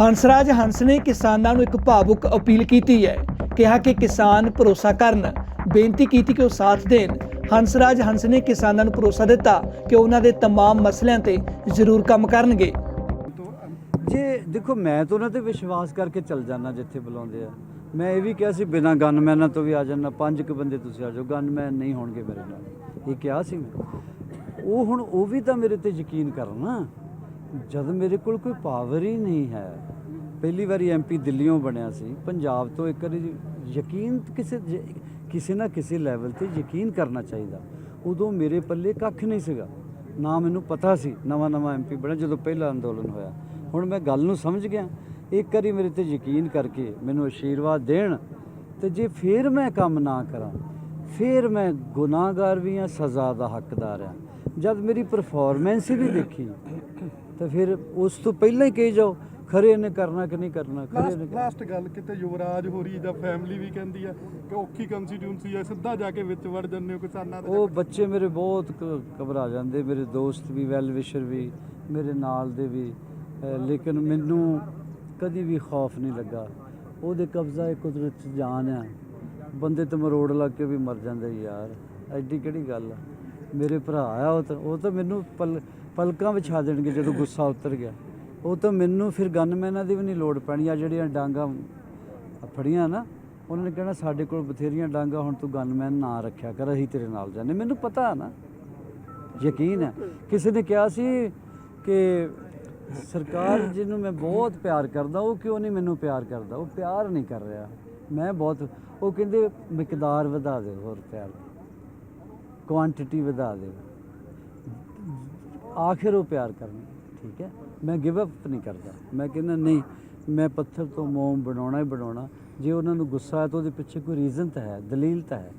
ਹੰਸਰਾਜ ਹੰਸ ਨੇ ਕਿਸਾਨਾਂ ਨੂੰ ਇੱਕ ਭਾਵੁਕ ਅਪੀਲ ਕੀਤੀ ਹੈ ਕਿਹਾ ਕਿ ਕਿਸਾਨ ਭਰੋਸਾ ਕਰਨ ਬੇਨਤੀ ਕੀਤੀ ਕਿ ਉਹ ਸਾਥ ਦੇਣ ਹੰਸਰਾਜ ਹੰਸ ਨੇ ਕਿਸਾਨਾਂ ਨੂੰ ਭਰੋਸਾ ਦਿੱਤਾ ਕਿ ਉਹਨਾਂ ਦੇ तमाम ਮਸਲਿਆਂ ਤੇ ਜ਼ਰੂਰ ਕੰਮ ਕਰਨਗੇ ਜੇ ਦੇਖੋ ਮੈਂ ਤਾਂ ਉਹਨਾਂ ਤੇ ਵਿਸ਼ਵਾਸ ਕਰਕੇ ਚੱਲ ਜਾਣਾ ਜਿੱਥੇ ਬੁਲਾਉਂਦੇ ਆ ਮੈਂ ਇਹ ਵੀ ਕਿਹਾ ਸੀ ਬਿਨਾਂ ਗਨਮੈਨਾਂ ਤੋਂ ਵੀ ਆ ਜਾਣਾ ਪੰਜ ਕੁ ਬੰਦੇ ਤੁਸੀਂ ਆ ਜਾਓ ਗਨਮੈਨ ਨਹੀਂ ਹੋਣਗੇ ਮੇਰੇ ਨਾਲ ਇਹ ਕਿਹਾ ਸੀ ਮੈਂ ਉਹ ਹੁਣ ਉਹ ਵੀ ਤਾਂ ਮੇਰੇ ਤੇ ਯਕੀਨ ਕਰਨ ਨਾ ਜਦ ਮੇਰੇ ਕੋਲ ਕੋਈ ਪਾਵਰ ਹੀ ਨਹੀਂ ਹੈ, ਪਹਿਲੀ ਵਾਰੀ ਐਮਪੀ ਦਿੱਲੀੋਂ ਬਣਿਆ ਸੀ, ਪੰਜਾਬ ਤੋਂ ਇੱਕ ਵਾਰੀ ਯਕੀਨ ਕਿਸੇ ਜ- ਕਿਸੇ ਨਾ ਕਿਸੇ ਲੈਵਲ ਤੇ ਯਕੀਨ ਕਰਨਾ ਚਾਹੀਦਾ। ਉਦੋਂ ਮੇਰੇ ਪੱਲੇ ਕੱਖ ਨਹੀਂ ਸੀਗਾ, ਨਾ ਮੈਨੂੰ ਪਤਾ ਸੀ, ਨਵਾਂ ਨਵਾਂ ਐਮਪੀ ਬਣਿਆ ਜਦੋਂ ਪਹਿਲਾ ਅੰਦੋਲਨ ਹੋਇਆ। ਹੁਣ ਮੈਂ ਗੱਲ ਨੂੰ ਸਮਝ ਗਿਆ, ਇੱਕ ਵਾਰੀ ਮੇਰੇ ਤੇ ਯਕੀਨ ਕਰਕੇ ਮੈਨੂੰ ਆਸ਼ੀਰਵਾਦ ਦੇਣ ਤੇ ਜੇ ਫੇਰ ਮੈਂ ਕੰਮ ਨਾ ਕਰਾਂ, ਫੇਰ ਮੈਂ ਗੁਨਾਹਗਾਰ ਵੀ ਹਾਂ, ਸਜ਼ਾ ਦਾ ਹੱਕਦਾਰ ਹਾਂ। ਜਦ ਮੇਰੀ ਪਰਫਾਰਮੈਂਸ ਹੀ ਨਹੀਂ ਦੇਖੀ ਤਾਂ ਫਿਰ ਉਸ ਤੋਂ ਪਹਿਲਾਂ ਹੀ ਕਹੀ ਜਾਓ ਖਰੇ ਨੇ ਕਰਨਾ ਕਿ ਨਹੀਂ ਕਰਨਾ ਖਰੇ ਨੇ ਲਾਸਟ ਗੱਲ ਕਿਤੇ ਯੁਵਰਾਜ ਹੋਰੀ ਦਾ ਫੈਮਿਲੀ ਵੀ ਕਹਿੰਦੀ ਆ ਕਿ ਔਖੀ ਕੰਸਟੀਟਿਊਂਸੀ ਆ ਸਿੱਧਾ ਜਾ ਕੇ ਵਿੱਚ ਵੜ ਜੰਨੇ ਹੋ ਕਿਸਾਨਾਂ ਦੇ ਉਹ ਬੱਚੇ ਮੇਰੇ ਬਹੁਤ ਘਬਰਾ ਜਾਂਦੇ ਮੇਰੇ ਦੋਸਤ ਵੀ ਵੈਲ ਵਿਸ਼ਰ ਵੀ ਮੇਰੇ ਨਾਲ ਦੇ ਵੀ ਲੇਕਿਨ ਮੈਨੂੰ ਕਦੀ ਵੀ ਖੌਫ ਨਹੀਂ ਲੱਗਾ। ਉਹਦੇ ਕਬਜ਼ਾ ਹੈ ਕੁਦਰਤ ਜਾਨ ਆ। ਬੰਦੇ ਤੇ ਮਰੋੜ ਲੱਗ ਕੇ ਵੀ ਮਰ ਜਾਂਦੇ ਯਾਰ ਐਡੀ ਕਿਹੜੀ ਗੱਲ ਆ? ਮੇਰੇ ਭਰਾ ਆ, ਉਹ ਤਾਂ ਉਹ ਤਾਂ ਮੈਨੂੰ ਪਲ ਪਲਕਾਂ ਵਿਛਾ ਦੇਣਗੇ ਜਦੋਂ ਗੁੱਸਾ ਉਤਰ ਗਿਆ। ਉਹ ਤਾਂ ਮੈਨੂੰ ਫਿਰ ਗਨਮੈਨਾਂ ਦੀ ਵੀ ਨਹੀਂ ਲੋੜ ਪੈਣੀ ਆ ਜਿਹੜੀਆਂ ਡਾਂਗਾ ਫੜੀਆਂ ਨਾ, ਉਹਨਾਂ ਨੇ ਕਹਿਣਾ ਸਾਡੇ ਕੋਲ ਬਥੇਰੀਆਂ ਡਾਂਗਾ, ਹੁਣ ਤੂੰ ਗਨਮੈਨ ਨਾ ਰੱਖਿਆ ਕਰ, ਅਸੀਂ ਤੇਰੇ ਨਾਲ ਜਾਂਦੇ। ਮੈਨੂੰ ਪਤਾ ਨਾ, ਯਕੀਨ ਹੈ ਕਿਸੇ ਨੇ ਕਿਹਾ ਸੀ ਕਿ ਸਰਕਾਰ ਜਿਹਨੂੰ ਮੈਂ ਬਹੁਤ ਪਿਆਰ ਕਰਦਾ, ਉਹ ਕਿਉਂ ਨਹੀਂ ਮੈਨੂੰ ਪਿਆਰ ਕਰਦਾ? ਉਹ ਪਿਆਰ ਨਹੀਂ ਕਰ ਰਿਹਾ। ਮੈਂ ਬਹੁਤ ਉਹ ਕਹਿੰਦੇ, ਮਿਕਦਾਰ ਵਧਾ ਦੇ ਹੋਰ ਪਿਆਰ। ਕੁਆਂਟੀਟੀ ਵਧਾ ਦੇ। ਆਖਿਰ ਉਹ ਪਿਆਰ ਕਰਨਾ ਠੀਕ ਹੈ? ਮੈਂ ਗਿਵ ਅਪ ਨਹੀਂ ਕਰਦਾ। ਮੈਂ ਕਹਿੰਦਾ ਨਹੀਂ, ਮੈਂ ਪੱਥਰ ਤੋਂ ਮੋਮ ਬਣਾਉਣਾ ਹੀ ਬਣਾਉਣਾ। ਜੇ ਉਹਨਾਂ ਨੂੰ ਗੁੱਸਾ ਹੈ ਤਾਂ ਉਹਦੇ ਪਿੱਛੇ ਕੋਈ ਰੀਜ਼ਨ ਤਾਂ ਹੈ, ਦਲੀਲ ਤਾਂ ਹੈ।